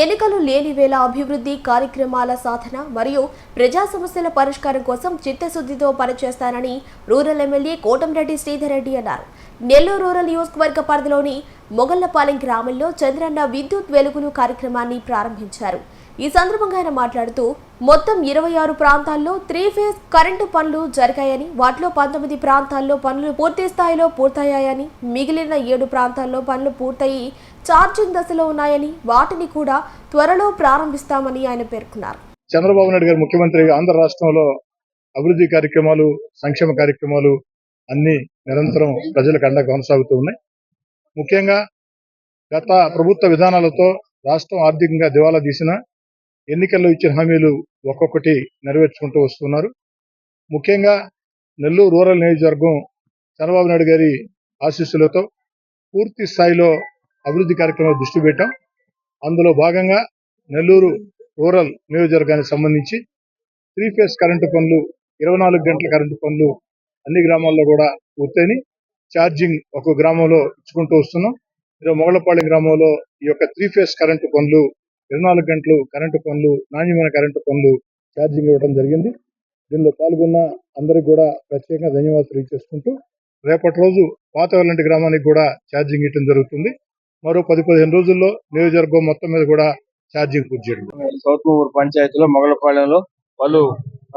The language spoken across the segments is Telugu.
ఎన్నికలు లేని వేళ అభివృద్ధి కార్యక్రమాల సాధన మరియు ప్రజా సమస్యల పరిష్కారం కోసం చిత్తశుద్ధితో పనిచేస్తానని రూరల్ ఎమ్మెల్యే కోటంరెడ్డి శ్రీధర్ రెడ్డి అన్నారు. నెల్లూరు రూరల్ నియోజకవర్గ పరిధిలోని మొగళ్ళపాలెం గ్రామంలో చంద్రన్న విద్యుత్ వెలుగులు కార్యక్రమాన్ని ప్రారంభించారు. ఈ సందర్భంగా ఆయన మాట్లాడుతూ మొత్తం ఇరవై ఆరు ప్రాంతాల్లో త్రీ ఫేజ్ కరెంటు పనులు జరిగాయని వాటిలో పంతొమ్మిది ప్రాంతాల్లో పనులు పూర్తి స్థాయిలో పూర్తయ్యాయని మిగిలిన ఏడు ప్రాంతాల్లో పనులు పూర్తయి ఛార్జింగ్ దశలో ఉన్నాయని వాటిని కూడా త్వరలో ప్రారంభిస్తామని ఆయన పేర్కొన్నారు. చంద్రబాబు నాయుడు గారు ముఖ్యమంత్రి ఆంధ్ర రాష్ట్రంలో అభివృద్ధి కార్యక్రమాలు సంక్షేమ కార్యక్రమాలు అన్ని నిరంతరం ప్రజలకు అండగా కొనసాగుతూ ఉన్నాయి. ముఖ్యంగా గత ప్రభుత్వ విధానాలతో రాష్ట్రం ఆర్థికంగా దివాలా తీసిన ఎన్నికల్లో ఇచ్చిన హామీలు ఒక్కొక్కటి నెరవేర్చుకుంటూ వస్తున్నారు. ముఖ్యంగా నెల్లూరు రూరల్ నియోజకవర్గం చంద్రబాబు నాయుడు గారి ఆశీస్సులతో పూర్తి స్థాయిలో అభివృద్ధి కార్యక్రమాలు దృష్టి పెట్టాం. అందులో భాగంగా నెల్లూరు రూరల్ నియోజకవర్గానికి సంబంధించి త్రీ ఫేస్ కరెంటు పనులు ఇరవై నాలుగు గంటల కరెంటు పనులు అన్ని గ్రామాల్లో కూడా పూర్తయినాయి. ఛార్జింగ్ ఒక గ్రామంలో ఇచ్చుకుంటూ వస్తున్నాం. ఈరోజు మొగళపాళెం గ్రామంలో ఈ యొక్క త్రీ ఫేస్ కరెంటు పనులు ఇరవై నాలుగు గంటలు కరెంటు పనులు నాణ్యమైన కరెంటు పనులు ఛార్జింగ్ ఇవ్వడం జరిగింది. దీనిలో పాల్గొన్న అందరికి కూడా ప్రత్యేకంగా ధన్యవాదాలు తెలియజేసుకుంటూ రేపటి రోజు పాత వెల్లంటి గ్రామానికి కూడా ఛార్జింగ్ ఇవ్వడం జరుగుతుంది. మరో పది పదిహేను రోజుల్లో నియోజకవర్గం మొత్తం మీద కూడా ఛార్జింగ్ పూర్తి చేయడం సౌత్ పంచాయతీలో మొగలపాలెంలో పలు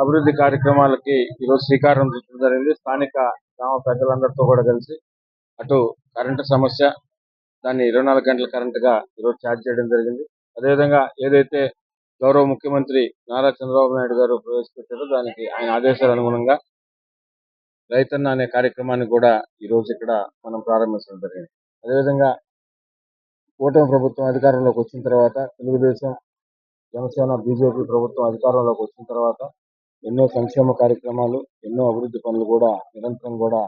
అభివృద్ధి కార్యక్రమాలకి ఈరోజు శ్రీకారం చుట్టడం జరిగింది. స్థానిక గ్రామ పెద్దలందరితో కూడా కలిసి అటు కరెంటు సమస్య దాన్ని ఇరవై నాలుగు గంటల కరెంటుగా ఈరోజు ఛార్జ్ చేయడం జరిగింది. అదేవిధంగా ఏదైతే గౌరవ ముఖ్యమంత్రి నారా చంద్రబాబు నాయుడు గారు ప్రవేశపెట్టారో దానికి ఆయన ఆదేశాల అనుగుణంగా రైతన్న అనే కార్యక్రమాన్ని కూడా ఈరోజు ఇక్కడ మనం ప్రారంభించడం జరిగింది. అదేవిధంగా కూటమి ప్రభుత్వం అధికారంలోకి వచ్చిన తర్వాత తెలుగుదేశం జనసేన బీజేపీ ప్రభుత్వం అధికారంలోకి వచ్చిన తర్వాత ఎన్నో సంక్షేమ కార్యక్రమాలు ఎన్నో అభివృద్ధి పనులు కూడా నిరంతరం కూడా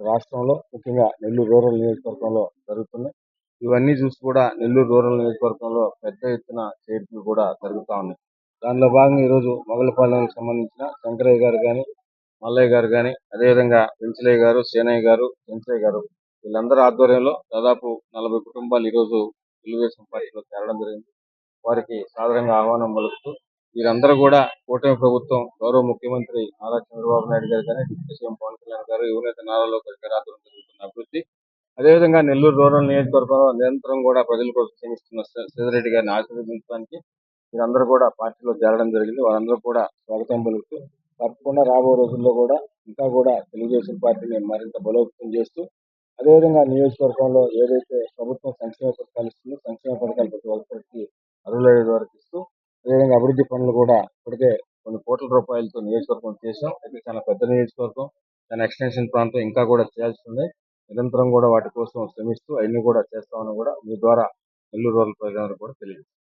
రాష్ట్రంలో ముఖ్యంగా నెల్లూరు రూరల్ నియోజకవర్గంలో జరుగుతున్నాయి. ఇవన్నీ చూసి కూడా నెల్లూరు రూరల్ నియోజకవర్గంలో పెద్ద ఎత్తున చేర్పులు కూడా జరుగుతా ఉన్నాయి. దానిలో భాగంగా ఈరోజు మొగలపాలెంకి సంబంధించిన శంకరయ్య గారు కానీ మల్లయ్య గారు కానీ అదేవిధంగా పెంచలయ్య గారు సేనయ్య గారు పెంచయ్య గారు వీళ్ళందరూ ఆధ్వర్యంలో దాదాపు నలభై కుటుంబాలు ఈరోజు తెలుగుదేశం పార్టీలో చేరడం జరిగింది. వారికి సాధారణంగా ఆహ్వానం పలుకుతూ వీరందరూ కూడా కూటమి ప్రభుత్వం గౌరవ ముఖ్యమంత్రి నారా చంద్రబాబు నాయుడు గారు కానీ డిప్యూటీ సీఎం పవన్ కళ్యాణ్ గారు యువనేత నారా లోకేష్ గారు అదేవిధంగా నెల్లూరు రూరల్ నియోజకవర్గంలో నిరంతరం కూడా ప్రజల కోసం శ్రమిస్తున్న శ్రీ- గారిని ఆశీర్వదించడానికి మీరందరూ కూడా పార్టీలో చేరడం జరిగింది. వారందరూ కూడా స్వాగతం పలుకుతూ తప్పకుండా రాబో రోజుల్లో కూడా ఇంకా కూడా తెలుగుదేశం పార్టీని మరింత బలోపేతం చేస్తూ అదేవిధంగా నియోజకవర్గంలో ఏదైతే ప్రభుత్వం సంక్షేమ పథకాలు ఇస్తుందో సంక్షేమ పథకాలు ప్రతి ఒక్కరికి అర్హులయ్యే వరకు ఇస్తూ అదేవిధంగా అభివృద్ధి పనులు కూడా ఇప్పటికే కొన్ని కోట్ల రూపాయలతో నియోజకవర్గం చేశాం. అయితే చాలా పెద్ద నియోజకవర్గం దాని ఎక్స్టెన్షన్ ప్రాంతం ఇంకా కూడా చేయాల్సి ఉంది. నిరంతరం కూడా వాటి కోసం శ్రమిస్తూ అవన్నీ కూడా చేస్తామని కూడా మీ ద్వారా నెల్లూరు వాళ్ళ ప్రజలందరూ కూడా తెలియజేస్తాం